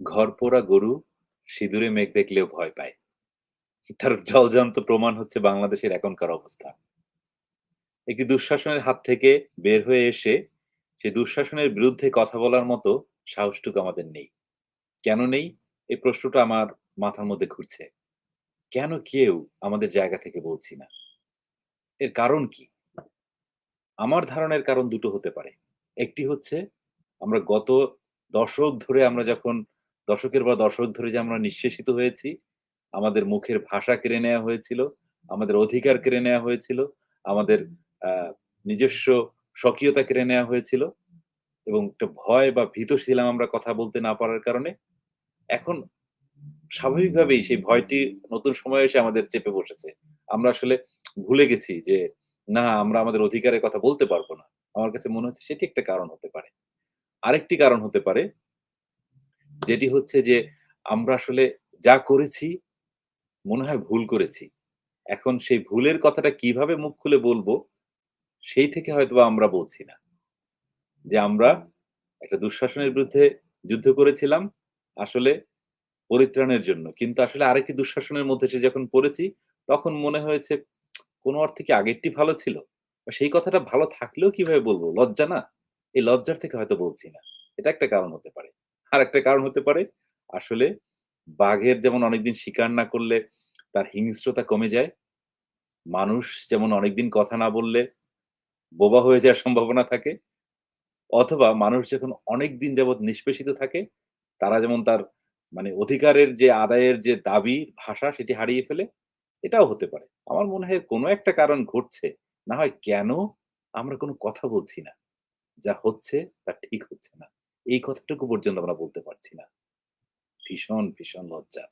ঘরপোড়া গরু সিঁদুরে মেঘ দেখলেও ভয় পায়। তার জলজ্যান্ত প্রমাণ হচ্ছে বাংলাদেশের এখনকার অবস্থা। একটি দুঃশাসনের হাত থেকে বের হয়ে এসে সে দুঃশাসনের বিরুদ্ধে কথা বলার মতো সাহসটুকু আমাদের নেই। কেন নেই? এই প্রশ্নটা আমার মাথার মধ্যে ঘুরছে। কেন কেউ আমাদের জায়গা থেকে বলছি না? এর কারণ কি? আমার ধারণার কারণ দুটো হতে পারে। একটি হচ্ছে, আমরা গত দশক ধরে আমরা যখন দশকের বা দশক ধরে যে আমরা নিঃশেষিত হয়েছি, আমাদের মুখের ভাষা কেড়ে নেওয়া হয়েছিল, আমাদের অধিকার কেড়ে নেওয়া হয়েছিল, আমাদের নিজস্ব স্বকীয়তা কেড়ে নেওয়া হয়েছিল এবং একটা ভয় বা ভীত ছিলাম আমরা কথা বলতে না পারার কারণে। এখন স্বাভাবিকভাবেই সেই ভয়টি নতুন সময়ে এসে আমাদের চেপে বসেছে। আমরা আসলে ভুলে গেছি যে না আমরা আমাদের অধিকারের কথা বলতে পারব না। আমার কাছে মনে হচ্ছে সেটি একটা কারণ হতে পারে। আরেকটি কারণ হতে পারে যেটি হচ্ছে যে আমরা আসলে যা করেছি মনে হয় ভুল করেছি। এখন সেই ভুলের কথাটা কীভাবে মুখ খুলে বলব, সেই থেকে হয়তোবা আমরা বলছি না। যে আমরা একটা দুঃশাসনের বিরুদ্ধে যুদ্ধ করেছিলাম আসলে পরিত্রাণের জন্য। কিন্তু আসলে আরেকটি দুঃশাসনের মধ্যে সে যখন পড়েছি, তখন মনে হয়েছে কোন অর্থে কি আগেরটি ভালো ছিল? সেই কথাটা ভালো থাকলেও কীভাবে বলব লজ্জা না? এই লজ্জার থেকে হয়তো বলছি না। এটা একটা কারণ হতে পারে। আরেকটা কারণ হতে পারে আসলে বাঘের যেমন অনেকদিন শিকার না করলে তার হিংস্রতা কমে যায়। মানুষ যেমন অনেকদিন কথা না বললে বোবা হয়ে যাওয়ার সম্ভাবনা থাকে। অথবা মানুষ যখন অনেকদিন যাবৎ নিষ্পেষিত থাকে, তারা যেমন তার মানে অধিকারের যে আদায়ের যে দাবি, ভাষা সেটি হারিয়ে ফেলে। এটাও হতে পারে। আমার মনে হয় কোন একটা কারণ ঘটছে। না হয় কেন আমরা কোনো কথা বলছি না? যা হচ্ছে তা ঠিক হচ্ছে না। এই কথাটুকু পর্যন্ত আমরা বলতে পারছি না। ভীষণ, ভীষণ লজ্জার।